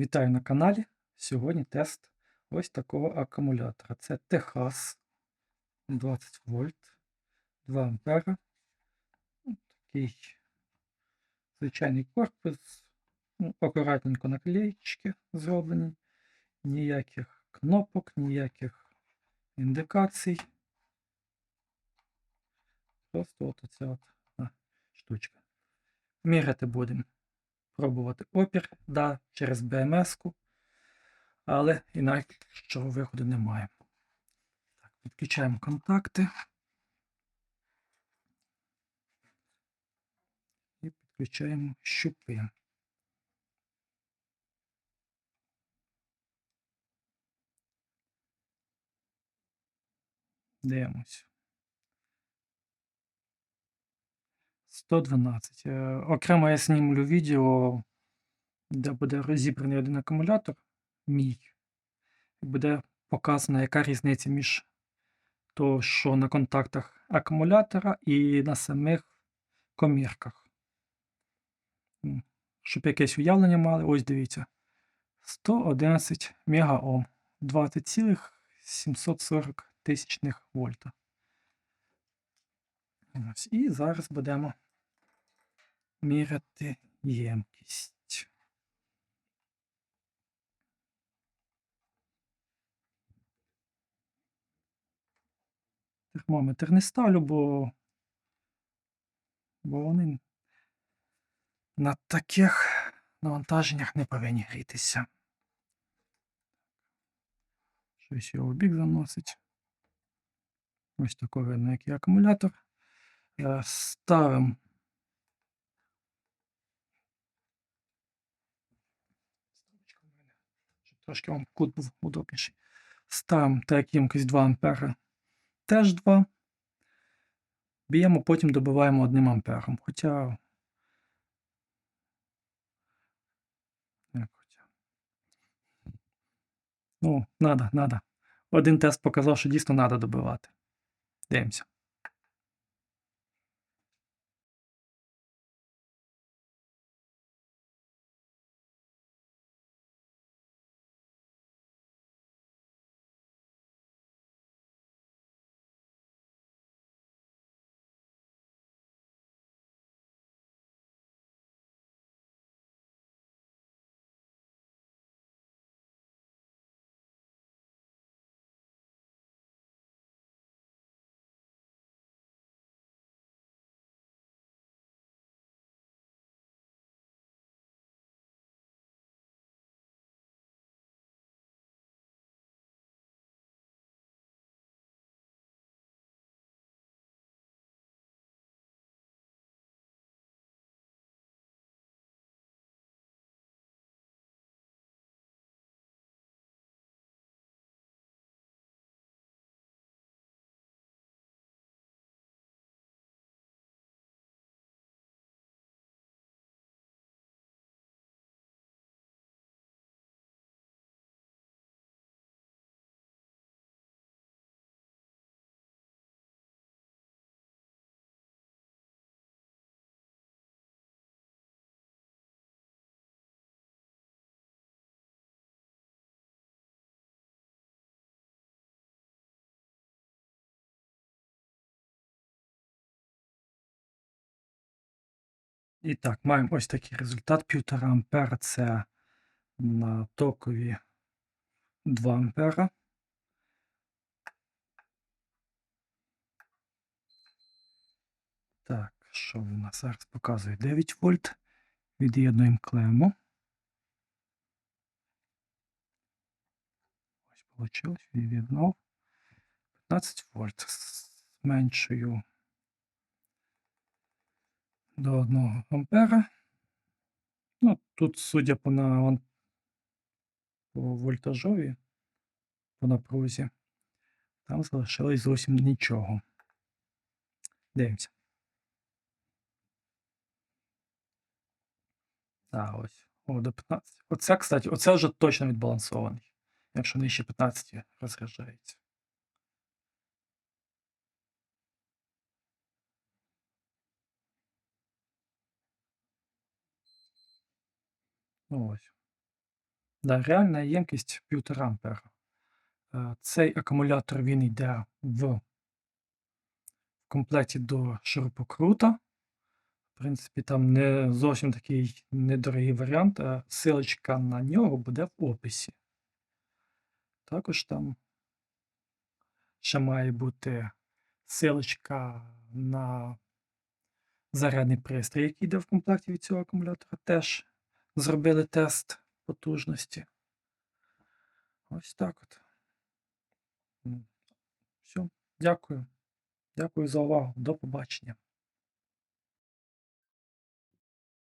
Вітаю на каналі. Сьогодні тест ось такого акумулятора. Це Техас 20 вольт, 2 ампера. Ну, Такий звичайний корпус. Ну, акуратненько наклеїчки зроблені. Ніяких кнопок, ніяких індикацій. Просто от оця от а, штучка. Міряти будемо пробувати опір, да, через BMS-ку, але інакшого виходу немає. Так, Підключаємо контакти. І підключаємо щупи. Дивимось. 112. Е, Окремо я знімлю відео, де буде розібраний один акумулятор мій. Буде показано, яка різниця між то, що на контактах акумулятора і на самих комірках. Щоб якесь уявлення мали, ось дивіться. 111 мегаом, 20,740 тисячних вольта. І зараз будемо міряти ємкість. Термометр не ставлю, бо, бо вони на таких навантаженнях не повинні грітися. Щось його бік заносить. Ось такий видно, який акумулятор. Е, Ставимо трошки вам кут був удобніший. Ставимо так ємкість 2 ампера. Теж 2. Б'ємо, потім добиваємо 1 ампером. Хоча. Хоча. Ну, надо, надо. Один тест показав, що дійсно треба добивати. Дивимося. І так, маємо ось такий результат. 1,5 ампера це на токові 2 ампера. Так, що в нас зараз показує 9 вольт. Від'єднуємо клему. Ось вийшло, від'єднав. 15 вольт. Зменшую до 1 ампера. Ну, тут, судя по, на, по вольтажові, по напрузі, там залишилось зовсім нічого. Дивимося. Так, ось. О, до 15. Оце, кстати, оце вже точно відбалансований. Якщо нижче 15 розряджається. Ну ось. Да, реальна ємкість 1,5 ампера. Е, цей акумулятор він йде в комплекті до шурупокрута. В принципі, там не зовсім такий недорогий варіант, а ссылочка на нього буде в описі. Також там ще має бути ссылочка на зарядний пристрій, який йде в комплекті від цього акумулятора. Теж зробили тест потужності. Ось так от. Все, Дякую. Дякую за увагу. До побачення.